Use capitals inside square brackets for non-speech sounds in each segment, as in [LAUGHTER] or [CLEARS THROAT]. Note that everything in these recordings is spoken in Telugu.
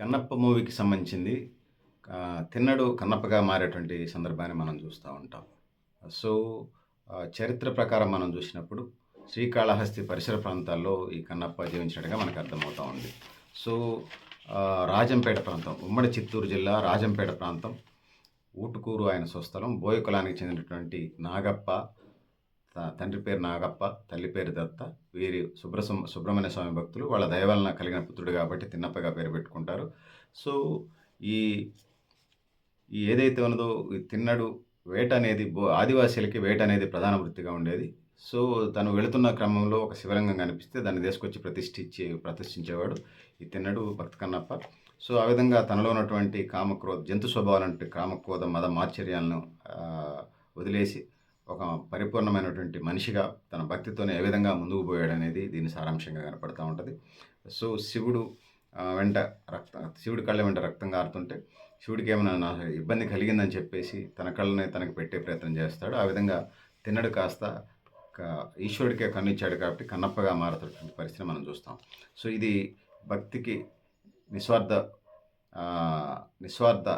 కన్నప్ప మూవీకి సంబంధించింది తిన్నడు కన్నప్పగా మారేటువంటి సందర్భాన్ని మనం చూస్తూ ఉంటాం. సో, చరిత్ర ప్రకారం మనం చూసినప్పుడు శ్రీకాళహస్తి పరిసర ప్రాంతాల్లో ఈ కన్నప్ప జీవించినట్టుగా మనకు అర్థమవుతూ ఉంది. సో, రాజంపేట ప్రాంతం ఉమ్మడి చిత్తూరు జిల్లా రాజంపేట ప్రాంతం ఊటుకూరు ఆయన స్వస్థలం. బోయకులానికి చెందినటువంటి నాగప్ప తండ్రి పేరు నాగప్ప, తల్లి పేరు దత్త. వీరి సుబ్రసం సుబ్రహ్మణ్య స్వామి భక్తులు. వాళ్ళ దయవలన కలిగిన పుత్రుడు కాబట్టి తిన్నప్పగా పేరు పెట్టుకుంటారు. సో, ఈ ఈ ఏదైతే ఉన్నదో ఈ తిన్నడు వేట అనేది బో ఆదివాసీలకి వేట అనేది ప్రధాన వృత్తిగా ఉండేది. సో, తను వెళుతున్న క్రమంలో ఒక శివలింగం కనిపిస్తే దాన్ని తీసుకొచ్చి ప్రతిష్ఠించి ప్రతిష్ఠించేవాడు ఈ తిన్నడు భక్త కన్నప్ప. సో, ఆ విధంగా తనలో ఉన్నటువంటి కామక్రోధ జంతు స్వభావాలంటే కామక్రోధ మద మాచర్యాలను వదిలేసి ఒక పరిపూర్ణమైనటువంటి మనిషిగా తన భక్తితోనే ఏ విధంగా ముందుకు పోయాడనేది దీని సారాంశంగా కనపడుతూ ఉంటుంది సో, శివుడు వెంట రక్త శివుడి కళ్ళ వెంట రక్తం కారుతుంటే శివుడికి ఏమైనా నా ఇబ్బంది కలిగిందని చెప్పేసి తన కళ్ళనే తనకు పెట్టే ప్రయత్నం చేస్తాడు. ఆ విధంగా తిన్నడు కాస్త ఈశ్వరుడికే కన్నిచ్చాడు కాబట్టి కన్నప్పగా మారుతున్నటువంటి పరిస్థితిని మనం చూస్తాం. సో, ఇది భక్తికి నిస్వార్థ నిస్వార్థ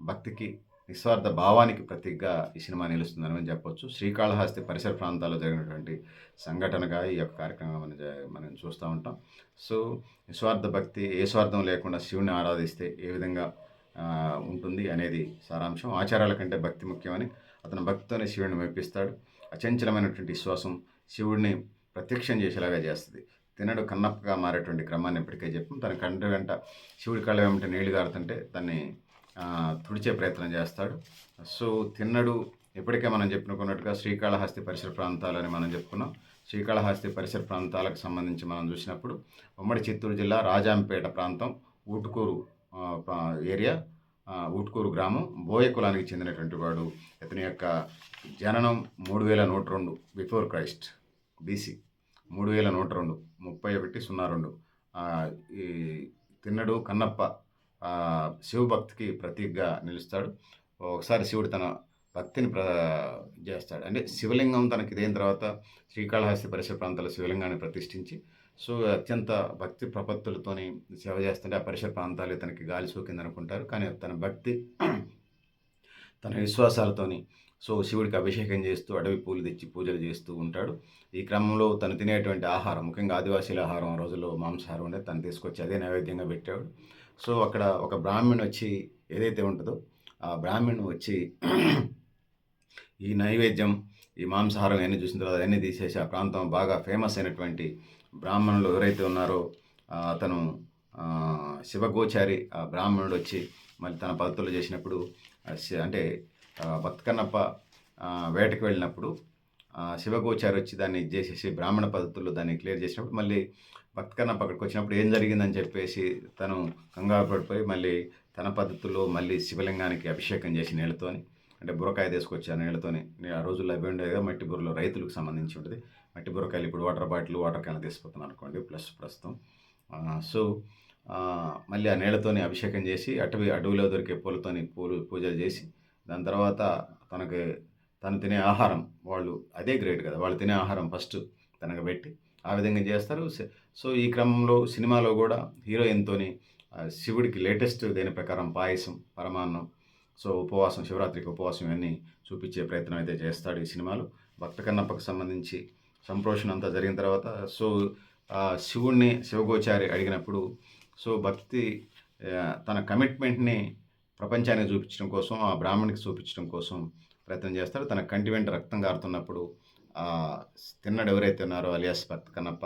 భక్తికి, నిస్వార్థ భావానికి ప్రతీకగా ఈ సినిమా నిలుస్తుందని మనం చెప్పొచ్చు. శ్రీకాళహస్తి పరిసర ప్రాంతాల్లో జరిగినటువంటి సంఘటనగా ఈ యొక్క కార్యక్రమం మనం మనం చూస్తూ ఉంటాం. సో, నిస్వార్థ భక్తి ఏ స్వార్థం లేకుండా శివుని ఆరాధిస్తే ఏ విధంగా ఉంటుంది అనేది సారాంశం. ఆచారాల కంటే భక్తి ముఖ్యమని అతను భక్తితోనే శివుడిని మెప్పిస్తాడు. అచంచలమైనటువంటి విశ్వాసం శివుడిని ప్రత్యక్షం చేసేలాగా చేస్తుంది తినడు కన్నప్పగా మారేటువంటి క్రమాన్ని ఇప్పటికే చెప్పాం. తన కంటి వెంట శివుడి కళ్ళ వెంట నీళ్ళు కారుతుంటే దాన్ని తుడిచే ప్రయత్నం చేస్తాడు. సో, తిన్నడు ఇప్పటికే మనం చెప్పుకున్నట్టుగా శ్రీకాళహస్తి పరిసర ప్రాంతాలని మనం చెప్పుకున్నాం. శ్రీకాళహస్తి పరిసర ప్రాంతాలకు సంబంధించి మనం చూసినప్పుడు ఉమ్మడి చిత్తూరు జిల్లా రాజాంపేట ప్రాంతం ఊటుకూరు ఏరియా ఊటుకూరు గ్రామం బోయ కులానికి చెందినటువంటి వాడు. ఇతని యొక్క జననం 3102 బిఫోర్ క్రైస్ట్ బీసీ మూడు వేల నూట రెండు ముప్పై ఒకటి సున్నా రెండు ఈ తిన్నడు కన్నప్ప శివభక్తికి ప్రతీకగా నిలుస్తాడు. ఒకసారి శివుడు తన భక్తిని ప్ర చేస్తాడు. అంటే శివలింగం తనకి ఇదైన తర్వాత శ్రీకాళహస్తి పరిసర ప్రాంతాల్లో శివలింగాన్ని ప్రతిష్ఠించి సో, అత్యంత భక్తి ప్రపత్తులతోని సేవ చేస్తుంటే ఆ పరిసర ప్రాంతాలు తనకి గాలి సోకిందనుకుంటారు. కానీ తన భక్తి తన విశ్వాసాలతోని సో, శివుడికి అభిషేకం చేస్తూ అడవి పూలు తెచ్చి పూజలు చేస్తూ ఉంటాడు. ఈ క్రమంలో తను తినేటువంటి ఆహారం ముఖ్యంగా ఆదివాసీల ఆహారం ఆ రోజుల్లో మాంసాహారం ఉండేది. తను తీసుకొచ్చి అదే నైవేద్యంగా పెట్టాడు సో, అక్కడ ఒక బ్రాహ్మణ్ వచ్చి ఏదైతే ఉంటుందో ఆ బ్రాహ్మణ్ వచ్చి ఈ నైవేద్యం, ఈ మాంసాహారం అన్నీ చూసిన తర్వాత అవన్నీ తీసేసి ఆ ప్రాంతం బాగా ఫేమస్ అయినటువంటి బ్రాహ్మణులు ఎవరైతే ఉన్నారో అతను శివగోచారి ఆ బ్రాహ్మణుడు వచ్చి మళ్ళీ తన పద్ధతులు చేసినప్పుడు అంటే బతుకన్నప్ప వేటకు వెళ్ళినప్పుడు శివగోచారి వచ్చి దాన్ని చేసేసి బ్రాహ్మణ పద్ధతుల్లో దాన్ని క్లియర్ చేసినప్పుడు మళ్ళీ భక్త పక్కడికి అక్కడికి వచ్చినప్పుడు ఏం జరిగిందని చెప్పేసి తను కంగారు పడిపోయి మళ్ళీ తన పద్ధతుల్లో మళ్ళీ శివలింగానికి అభిషేకం చేసి నీళ్ళతోని అంటే బుర్రకాయ తీసుకొచ్చి ఆ నీళ్ళతోని ఆ రోజుల్లో అవి ఉండేది కదా మట్టి బుర్రలో రైతులకు సంబంధించి ఉంటుంది మట్టి బురకాయలు ఇప్పుడు వాటర్ బాటిల్, వాటర్ క్యాన్ తీసుకుపోతున్నాను అనుకోండి ప్లస్ ప్రస్తుతం. సో, మళ్ళీ ఆ నీళ్ళతోని అభిషేకం చేసి అటవీ అడవిలో దొరికే పూలతోని పూలు పూజలు చేసి దాని తర్వాత తనకి తను తినే ఆహారం వాళ్ళు అదే గ్రేట్ కదా! వాళ్ళు తినే ఆహారం ఫస్ట్ తనకు పెట్టి ఆ విధంగా చేస్తారు. సో, ఈ క్రమంలో సినిమాలో కూడా హీరోయిన్‌తోని శివుడికి లేటెస్ట్ దీని ప్రకారం పాయసం, పరమాన్నం, సో, ఉపవాసం శివరాత్రికి ఉపవాసం ఇవన్నీ చూపించే ప్రయత్నం అయితే చేస్తాడు ఈ సినిమాలో. భక్త కన్నప్పకు సంబంధించి సంప్రోషణ అంతా జరిగిన తర్వాత సో, శివుణ్ణి శివగోచారి అడిగినప్పుడు సో, భక్తి తన కమిట్మెంట్‌ని ప్రపంచానికి చూపించడం కోసం ఆ బ్రాహ్మణికి చూపించడం కోసం ప్రయత్నం చేస్తాడు. తన కంటి వెంట రక్తం గారుతున్నప్పుడు తిన్నడు ఎవరైతే ఉన్నారో అలియాస్ భక్త కన్నప్ప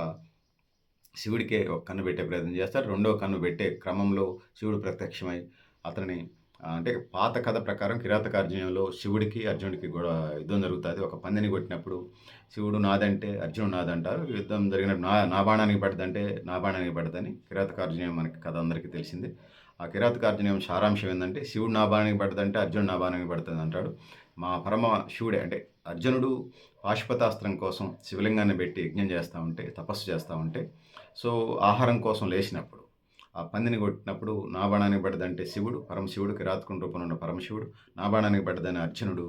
శివుడికే ఒక కన్ను పెట్టే ప్రయత్నం చేస్తాడు. రెండో కన్ను పెట్టే క్రమంలో శివుడు ప్రత్యక్షమై అతని అంటే పాత కథ ప్రకారం కిరాతకార్జునంలో శివుడికి, అర్జునుడికి గొడవ యుద్ధం జరుగుతుంది ఒక పందిని కొట్టినప్పుడు శివుడు నాదంటే అర్జునుడు నాదంటారు. యుద్ధం జరిగినప్పుడు నా నా బాణానికి పడదంటే నా బాణానికి పడదని కిరాతకార్జునం మనకి కథ అందరికీ తెలిసింది ఆ కిరాతకార్జునం సారాంశం ఏంటంటే శివుడు నా బాణానికి పడదంటే అర్జునుడు నా బాణానికి అంటాడు మా పరమ శివుడే అంటే అర్జునుడు పాశుపతాస్త్రం కోసం శివలింగాన్ని పెట్టి యజ్ఞం చేస్తూ ఉంటే, తపస్సు చేస్తూ ఉంటే సో, ఆహారం కోసం లేచినప్పుడు ఆ పందిని కొట్టినప్పుడు నా బాణానికి పడదంటే శివుడు, పరమశివుడు కిరాతకుని రూపంలో ఉన్న పరమశివుడు, నా బాణానికి పడదని అర్జునుడు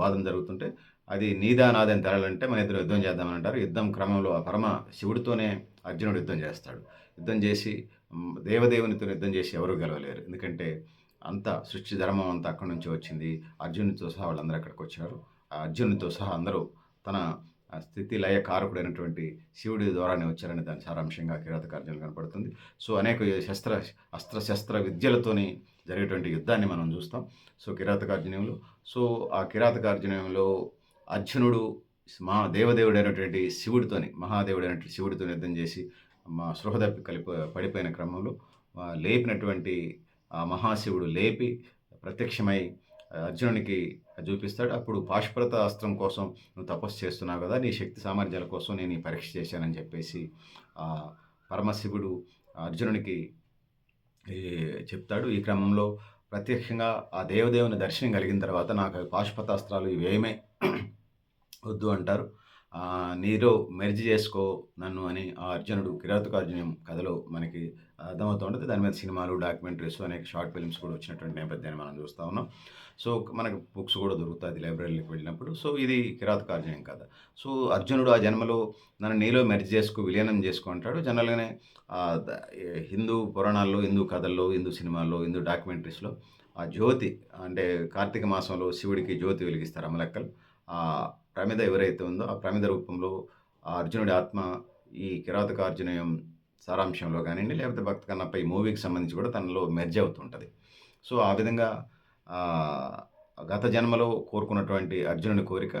వాదం జరుగుతుంటే అది నీదా నాదని తెరాలంటే మన ఇద్దరు యుద్ధం చేద్దామని అంటారు. యుద్ధం క్రమంలో ఆ పరమ శివుడితోనే అర్జునుడు యుద్ధం చేస్తాడు. యుద్ధం చేసి దేవదేవునితో యుద్ధం చేసి ఎవరు గెలవలేరు ఎందుకంటే అంత సృష్టి ధర్మం అంతా అక్కడి నుంచి వచ్చింది. అర్జునుడితో సహా వాళ్ళందరూ అక్కడికి వచ్చారు. ఆ అర్జునుడితో సహా అందరూ తన స్థితి లయ కారకుడైనటువంటి శివుడి ద్వారానే వచ్చారని దాని సారాంశంగా కిరాతకార్జునులు కనపడుతుంది. సో అనేక శస్త్ర అస్త్ర శస్త్ర విద్యలతోని జరిగేటువంటి యుద్ధాన్ని మనం చూస్తాం. సో కిరాతకార్జునీయంలో సో ఆ కిరాతకార్జునీయంలో అర్జునుడు మహా దేవదేవుడైనటువంటి శివుడితోని మహాదేవుడైనటువంటి శివుడితో యుద్ధం చేసి మా సృహదప్పి కలిపి పడిపోయిన క్రమంలో లేపినటువంటి మహాశివుడు లేపి ప్రత్యక్షమై అర్జునునికి చూపిస్తాడు. అప్పుడు పాశుపత అస్త్రం కోసం నువ్వు తపస్సు చేస్తున్నావు కదా నీ శక్తి సామర్థ్యాల కోసం నేను ఈ పరీక్ష చేశానని చెప్పేసి పరమశివుడు అర్జునునికి చెప్తాడు. ఈ క్రమంలో ప్రత్యక్షంగా ఆ దేవదేవుని దర్శనం కలిగిన తర్వాత నాకు పాశుపతాస్త్రాలు ఇవేమే వద్దు అంటారు. నీలో మెర్జ్ చేసుకో నన్ను అని ఆ అర్జునుడు కిరాతకార్జునం కథలో మనకి అర్థమవుతూ ఉంటుంది. దాని మీద సినిమాలు డాక్యుమెంటరీస్ అనేక షార్ట్ ఫిల్మ్స్ కూడా వచ్చినటువంటి నేపథ్యాన్ని మనం చూస్తూ ఉన్నాం. సో మనకు బుక్స్ కూడా దొరుకుతుంది లైబ్రరీకి వెళ్ళినప్పుడు. సో ఇది కిరాతకార్జునం కథ. సో అర్జునుడు ఆ జన్మలో నన్ను నీలో మెర్జ్ చేసుకో విలీనం చేసుకో అంటాడు. జనరల్గానే హిందూ పురాణాల్లో హిందూ కథల్లో హిందూ సినిమాల్లో హిందూ డాక్యుమెంటరీస్లో ఆ జ్యోతి అంటే కార్తీక మాసంలో శివుడికి జ్యోతి వెలిగిస్తారు అమలక్కలు ప్రమిద ఎవరైతే ఉందో ఆ ప్రమిద రూపంలో ఆ అర్జునుడి ఆత్మ ఈ కిరాతకార్జునయం సారాంశంలో కానివ్వండి లేకపోతే భక్త కన్నప్ప ఈ మూవీకి సంబంధించి కూడా తనలో మెర్జ్ అవుతుంటుంది. సో ఆ విధంగా గత జన్మలో కోరుకున్నటువంటి అర్జునుడి కోరిక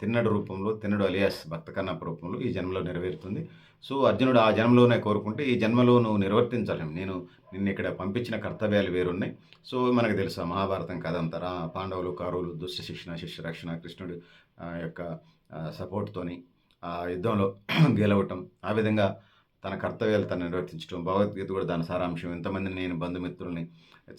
తిన్నడు రూపంలో తిన్నడు అలియాస్ భక్త కన్నప్ప రూపంలో ఈ జన్మలో నెరవేరుతుంది. సో అర్జునుడు ఆ జన్మలోనే కోరుకుంటే ఈ జన్మలో నువ్వు నిర్వర్తించాలి. నేను నిన్ను ఇక్కడ పంపించిన కర్తవ్యాలు వేరున్నాయి. సో మనకు తెలుసు మహాభారతం కథ అంతా పాండవులు కారులు దుష్ట శిక్షణ శిష్య రక్షణ కృష్ణుడు యొక్క సపోర్ట్తోని ఆ యుద్ధంలో [CLEARS THROAT] గెలవటం ఆ విధంగా తన కర్తవ్యాలు తను నిర్వర్తించడం భగవద్గీత కూడా దాని సారాంశం ఎంతమందిని నేను బంధుమిత్రుల్ని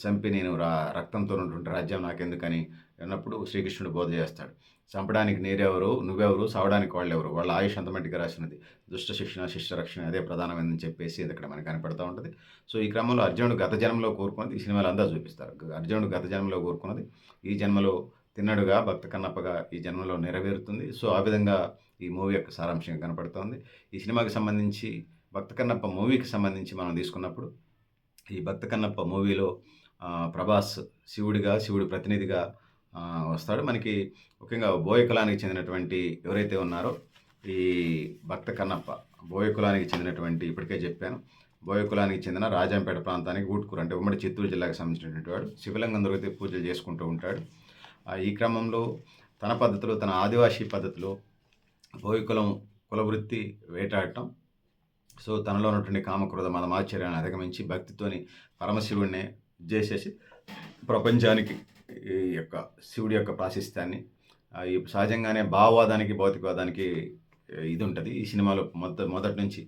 చంపి నేను రా రక్తంతో ఉన్నటువంటి రాజ్యం నాకెందుకని అన్నప్పుడు శ్రీకృష్ణుడు బోధ చేస్తాడు. చంపడానికి నీరెవరు నువ్వెవరు సావడానికి వాళ్ళెవరు? వాళ్ళ ఆయుష్ అంత రాసినది. దుష్ట శిక్షణ శిష్య రక్షణ అదే ప్రధానమైనదని చెప్పేసి ఇది ఇక్కడ మనకు కనపడతా ఉంటుంది. సో ఈ క్రమంలో అర్జునుడు గత జన్మలో కోరుకున్నది ఈ సినిమాలు అందా చూపిస్తారు. అర్జునుడు గత జన్మలో కోరుకున్నది ఈ జన్మలో తిన్నడుగా భక్త కన్నప్పగా ఈ జన్మలో నెరవేరుతుంది. సో ఆ విధంగా ఈ మూవీ యొక్క సారాంశంగా కనపడుతోంది. ఈ సినిమాకి సంబంధించి భక్త కన్నప్ప మూవీకి సంబంధించి మనం తీసుకున్నప్పుడు ఈ భక్త కన్నప్ప మూవీలో ప్రభాస్ శివుడిగా శివుడి ప్రతినిధిగా వస్తాడు. మనకి ముఖ్యంగా బోయ కులానికి చెందినటువంటి ఎవరైతే ఉన్నారో ఈ భక్త కన్నప్ప బోయ కులానికి చెందినటువంటి ఇప్పటికే చెప్పాను. బోయ కులానికి చెందిన రాజంపేట ప్రాంతానికి ఊట్కూరు అంటే ఉమ్మడి చిత్తూరు జిల్లాకు సంబంధించినటువంటి వాడు. శివలింగం దొరికితే పూజలు చేసుకుంటూ ఉంటాడు. ఈ క్రమంలో తన పద్ధతిలో తన ఆదివాసీ పద్ధతిలో బోయ కులం కులవృత్తి వేటాడటం. సో తనలో ఉన్నటువంటి కామక్రోధ మదమాశ్చర్యాన్ని అధిగమించి భక్తితోని పరమశివుడిని చేసేసి ప్రపంచానికి ఈ యొక్క శివుడి యొక్క ప్రాశస్త్యాన్ని ఈ సహజంగానే భావవాదానికి భౌతికవాదానికి ఇది ఉంటుంది ఈ సినిమాలో మొదటి మొదటి నుంచి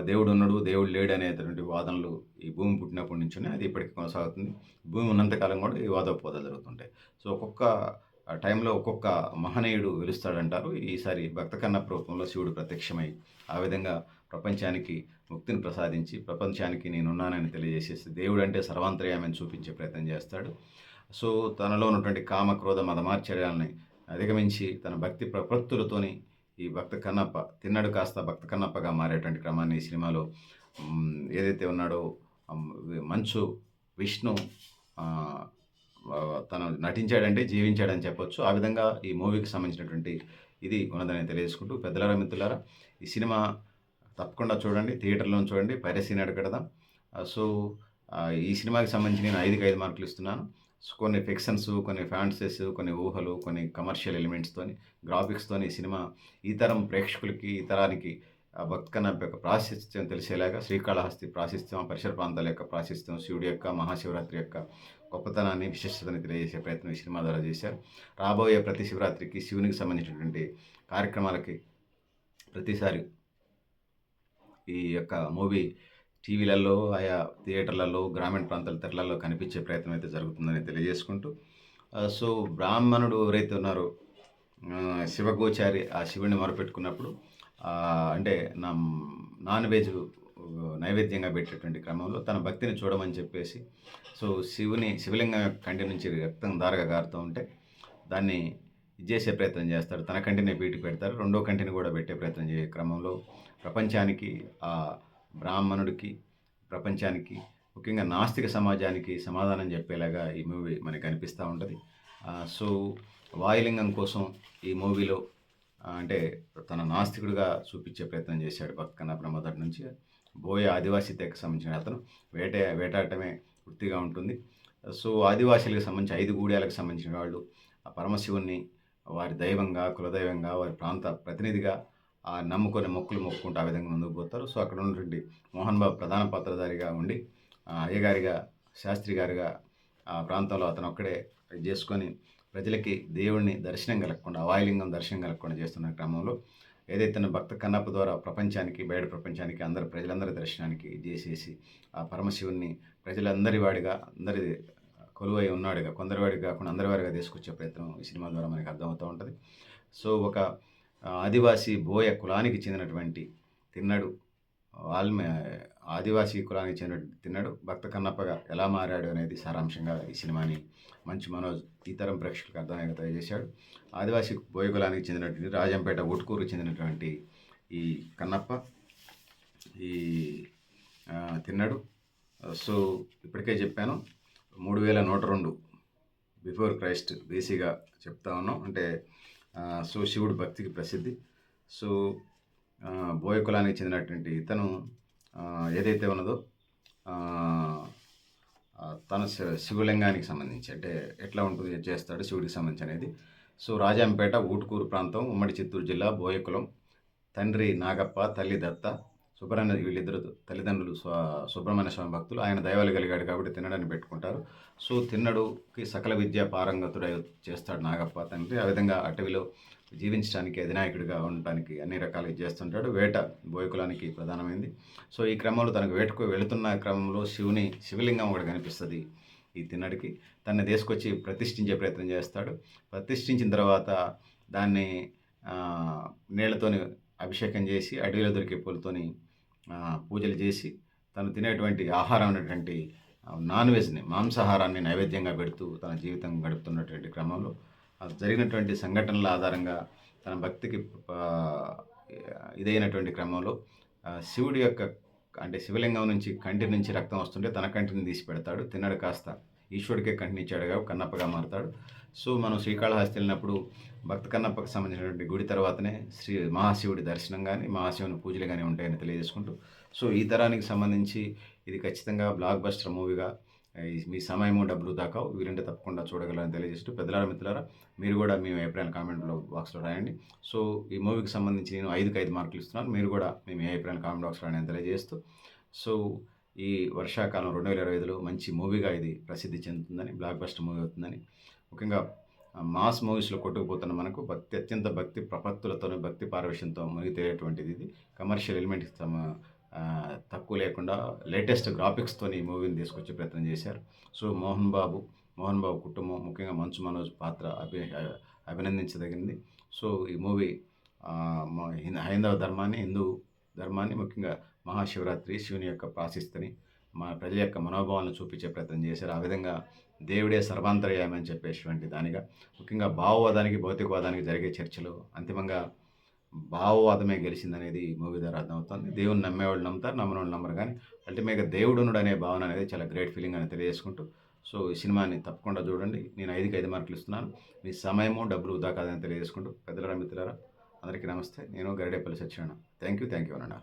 దేవుడు ఉన్నాడు దేవుడు లేడు అనేటువంటి వాదనలు ఈ భూమి పుట్టినప్పటి నుంచి అది ఇప్పటికీ కొనసాగుతుంది. భూమి ఉన్నంతకాలం కూడా ఈ వాదోపవాదాలు జరుగుతుంటాయి. సో ఒక్కొక్క టైంలో ఒక్కొక్క మహనీయుడు వెలుస్తాడంటారు. ఈసారి భక్త కన్నప్ప రూపంలో శివుడు ప్రత్యక్షమై ఆ విధంగా ప్రపంచానికి ముక్తిని ప్రసాదించి ప్రపంచానికి నేనున్నానని తెలియజేసేసి దేవుడు అంటే సర్వాంతర్యామని చూపించే ప్రయత్నం చేస్తాడు. సో తనలో ఉన్నటువంటి కామ క్రోధ అధిగమించి తన భక్తి ప్రపత్తులతోని ఈ భక్త కన్నప్ప తిన్నాడు కాస్త భక్త కన్నప్పగా మారేటువంటి క్రమాన్ని ఈ సినిమాలో ఏదైతే ఉన్నాడో మంచు విష్ణు తను నటించాడంటే జీవించాడని చెప్పొచ్చు. ఆ విధంగా ఈ మూవీకి సంబంధించినటువంటి ఇది ఉన్నదని తెలియజేసుకుంటూ పెద్దలారా మిత్రులారా ఈ సినిమా తప్పకుండా చూడండి థియేటర్లో చూడండి పైరసీని అడగడదాం సో ఈ సినిమాకి సంబంధించి నేను ఐదుకి ఐదు మార్కులు ఇస్తున్నాను. కొన్ని ఫిక్షన్స్ కొన్ని ఫ్యాంటసీస్ కొన్ని ఊహలు కొన్ని కమర్షియల్ ఎలిమెంట్స్తోని గ్రాఫిక్స్తోని సినిమా ఈ తరం ప్రేక్షకులకి ఈ తరానికి భక్త యొక్క ప్రాశస్త్యం తెలిసేలాగా శ్రీకాళహస్తి ప్రాశస్త్యం పరిసర ప్రాంతాల యొక్క ప్రాశస్త్యం శివుడి యొక్క మహాశివరాత్రి యొక్క గొప్పతనాన్ని విశిష్టతని తెలియజేసే ప్రయత్నం ఈ సినిమా ద్వారా చేశారు. రాబోయే ప్రతి శివరాత్రికి శివునికి సంబంధించినటువంటి కార్యక్రమాలకి ప్రతిసారి ఈ యొక్క మూవీ టీవీలలో ఆయా థియేటర్లలో గ్రామీణ ప్రాంతాల తెరలలో కనిపించే ప్రయత్నం అయితే జరుగుతుందని తెలియజేసుకుంటూ సో బ్రాహ్మణుడు ఎవరైతే ఉన్నారో శివగోచారి ఆ శివుడిని మొరపెట్టుకున్నప్పుడు అంటే నా నాన్ వెజ్ నైవేద్యంగా పెట్టేటువంటి క్రమంలో తన భక్తిని చూడమని చెప్పేసి సో శివుని శివలింగం కంటి నుంచి రక్తం దారగా గారుతూ ఉంటే దాన్ని ఇది చేసే ప్రయత్నం చేస్తాడు. తన కంటిని బీటికి పెడతారు రెండో కంటిని కూడా పెట్టే ప్రయత్నం చేసే క్రమంలో ప్రపంచానికి ఆ బ్రాహ్మణుడికి ప్రపంచానికి ముఖ్యంగా నాస్తిక సమాజానికి సమాధానం చెప్పేలాగా ఈ మూవీ మనకి కనిపిస్తూ ఉంటుంది. సో వాయులింగం కోసం ఈ మూవీలో అంటే తన నాస్తికుడిగా చూపించే ప్రయత్నం చేశాడు పక్కన కన్నప్ప నుంచి. బోయ ఆదివాసీ తెగకు సంబంధించిన అతను వేట వేటాడటమే వృత్తిగా ఉంటుంది. సో ఆదివాసీలకు సంబంధించి ఐదు గూడెలకు సంబంధించిన వాళ్ళు ఆ పరమశివుణ్ణి వారి దైవంగా కులదైవంగా వారి ప్రాంత ప్రతినిధిగా నమ్ముకొని మొక్కులు మొక్కుకుంటూ ఆ విధంగా ముందుకు పోతారు. సో అక్కడ ఉన్నటువంటి మోహన్ బాబు ప్రధాన పాత్రధారిగా ఉండి అయ్యగారిగా శాస్త్రి గారిగా ఆ ప్రాంతంలో అతను ఒక్కడే చేసుకొని ప్రజలకి దేవుణ్ణి దర్శనం కలగకుండా వాయులింగం దర్శనం కలగకుండా చేస్తున్న క్రమంలో ఏదైతే భక్త కన్నప్ప ద్వారా ప్రపంచానికి బయట ప్రపంచానికి అందరి ప్రజలందరి దర్శనానికి చేసేసి ఆ పరమశివుణ్ణి ప్రజలందరి వాడిగా అందరి కొలువై ఉన్నాడుగా కొందరి వాడిగా కాకుండా అందరి వాడిగా తీసుకొచ్చే ప్రయత్నం ఈ సినిమా ద్వారా మనకి అర్థమవుతూ ఉంటుంది. సో ఒక ఆదివాసీ బోయ కులానికి చెందినటువంటి తిన్నడు. వాల్మీ ఆదివాసీ కులానికి చెందిన తిన్నడు. భక్త కన్నప్పగా ఎలా మారాడు అనేది సారాంశంగా ఈ సినిమాని మంచి మనోజ్ ఈతరం ప్రేక్షకులకు అర్థమయ్యేలా తెలియజేశాడు. ఆదివాసీ బోయ కులానికి చెందినటువంటి రాజంపేట ఒట్కూరు చెందినటువంటి ఈ కన్నప్ప ఈ తిన్నాడు తిన్నడు. సో ఇప్పటికే చెప్పాను మూడు వేల నూట రెండు బిఫోర్ క్రైస్ట్ బీసీగా చెప్తా ఉన్నాం. అంటే సో శివుడు భక్తికి ప్రసిద్ధి. సో బోయ కులానికి చెందినటువంటి ఇతను ఏదైతే ఉన్నదో తన శివలింగానికి సంబంధించి అంటే ఎట్లా ఉంటుంది చేస్తాడు శివుడికి సంబంధించి అనేది. సో రాజాంపేట ఊటుకూరు ప్రాంతం ఉమ్మడి చిత్తూరు జిల్లా బోయకులం తండ్రి నాగప్ప తల్లి దత్త సుబ్రహ్మణ్య వీళ్ళిద్దరు తల్లిదండ్రులు స్వ సుబ్రహ్మణ్య స్వామి భక్తులు. ఆయన దైవాలు కలిగాడు కాబట్టి తినడాన్ని పెట్టుకుంటారు. సో తిన్నడుకి సకల విద్య పారంగతుడై చేస్తాడు నాగప్ప తండ్రి. ఆ విధంగా అటవిలో జీవించడానికి అధినాయకుడిగా ఉండటానికి అన్ని రకాలు చేస్తుంటాడు. వేట బోయకులానికి ప్రధానమైంది. సో ఈ క్రమంలో తనకు వేటకు వెళుతున్న క్రమంలో శివుని శివలింగం ఒకటి కనిపిస్తుంది ఈ తిన్నడికి. తనని తీసుకొచ్చి ప్రతిష్ఠించే ప్రయత్నం చేస్తాడు. ప్రతిష్ఠించిన తర్వాత దాన్ని నీళ్ళతోని అభిషేకం చేసి అడవిలో దొరికే పూలతోని పూజలు చేసి తను తినేటువంటి ఆహారం అనేటువంటి నాన్ వెజ్ని మాంసాహారాన్ని నైవేద్యంగా పెడుతూ తన జీవితం గడుపుతున్నటువంటి క్రమంలో అది జరిగినటువంటి సంఘటనల ఆధారంగా తన భక్తికి ఇదైనటువంటి క్రమంలో శివుడి యొక్క అంటే శివలింగం నుంచి కంటి నుంచి రక్తం వస్తుంటే తన కంటిని తీసి పెడతాడు తిన్నాడు కాస్త ఈశ్వరుడికే కంటినిచ్చాడుగా కన్నప్పగా మారుతాడు. సో మనం శ్రీకాళహస్తి వెళ్ళినప్పుడు భక్త కన్నప్పకు సంబంధించినటువంటి గుడి తర్వాతనే శ్రీ మహాశివుడి దర్శనం కానీ మహాశివుని పూజలు కానీ ఉంటాయని తెలియజేసుకుంటూ సో ఈ తరానికి సంబంధించి ఇది ఖచ్చితంగా బ్లాక్ బస్టర్ మూవీగా మీ సమయము డబ్బులు దాకా వీరంటే తప్పకుండా చూడగలరని తెలియజేస్తూ పెద్దలారా మిత్రులారా మీరు కూడా మీ అభిప్రాయాలు కామెంట్లో బాక్స్లో రాయండి. సో ఈ మూవీకి సంబంధించి నేను ఐదుకి ఐదు మార్కులు ఇస్తున్నాను. మీరు కూడా మేము మీ అభిప్రాయాలు కామెంట్ బాక్స్లో రాయని తెలియజేస్తూ సో ఈ వర్షాకాలం రెండు వేల ఇరవై ఐదులో మంచి మూవీగా ఇది ప్రసిద్ధి చెందుతుందని బ్లాక్ బస్టర్ మూవీ అవుతుందని ముఖ్యంగా మాస్ మూవీస్లో కొట్టుకుపోతున్న మనకు భక్తి అత్యంత భక్తి ప్రపత్తులతోనే భక్తి పారవశ్యంతో మునిగితేటువంటిది ఇది. కమర్షియల్ ఎలిమెంట్ తమ తక్కువ లేకుండా లేటెస్ట్ గ్రాఫిక్స్తో ఈ మూవీని తీసుకొచ్చే ప్రయత్నం చేశారు. సో మోహన్ బాబు మోహన్ బాబు కుటుంబం ముఖ్యంగా మంచు మనోజ్ పాత్ర అభి అభినందించదగింది. సో ఈ మూవీ హైందవ ధర్మాన్ని హిందూ ధర్మాన్ని ముఖ్యంగా మహాశివరాత్రి శివుని యొక్క ప్రాశిస్తని మా ప్రజల యొక్క మనోభావాలను చూపించే ప్రయత్నం చేశారు. ఆ విధంగా దేవుడే సర్వాంతర్యామి అని చెప్పేటువంటి దానిగా ముఖ్యంగా భావవాదానికి భౌతికవాదానికి జరిగే చర్చలు అంతిమంగా భావవాదమే గెలిచిందనేది మూవీ ద్వారా అర్థమవుతుంది. దేవుని నమ్మేవాళ్ళు నమ్ముతారు నమ్మని వాళ్ళు నమ్మరు. కానీ అల్టిమేట్గా దేవుడునుడు అనే భావన అనేది చాలా గ్రేట్ ఫీలింగ్ అని తెలియజేసుకుంటూ సో ఈ సినిమాని తప్పకుండా చూడండి. నేను ఐదుకి ఐదు మార్కులు ఇస్తున్నాను. మీ సమయము డబ్బులు వృధా కాదని తెలియజేసుకుంటూ పెద్దలరా మిత్రులారా అందరికీ నమస్తే. నేను Garidepalli Satyanarayana. Thank you thank you అన్న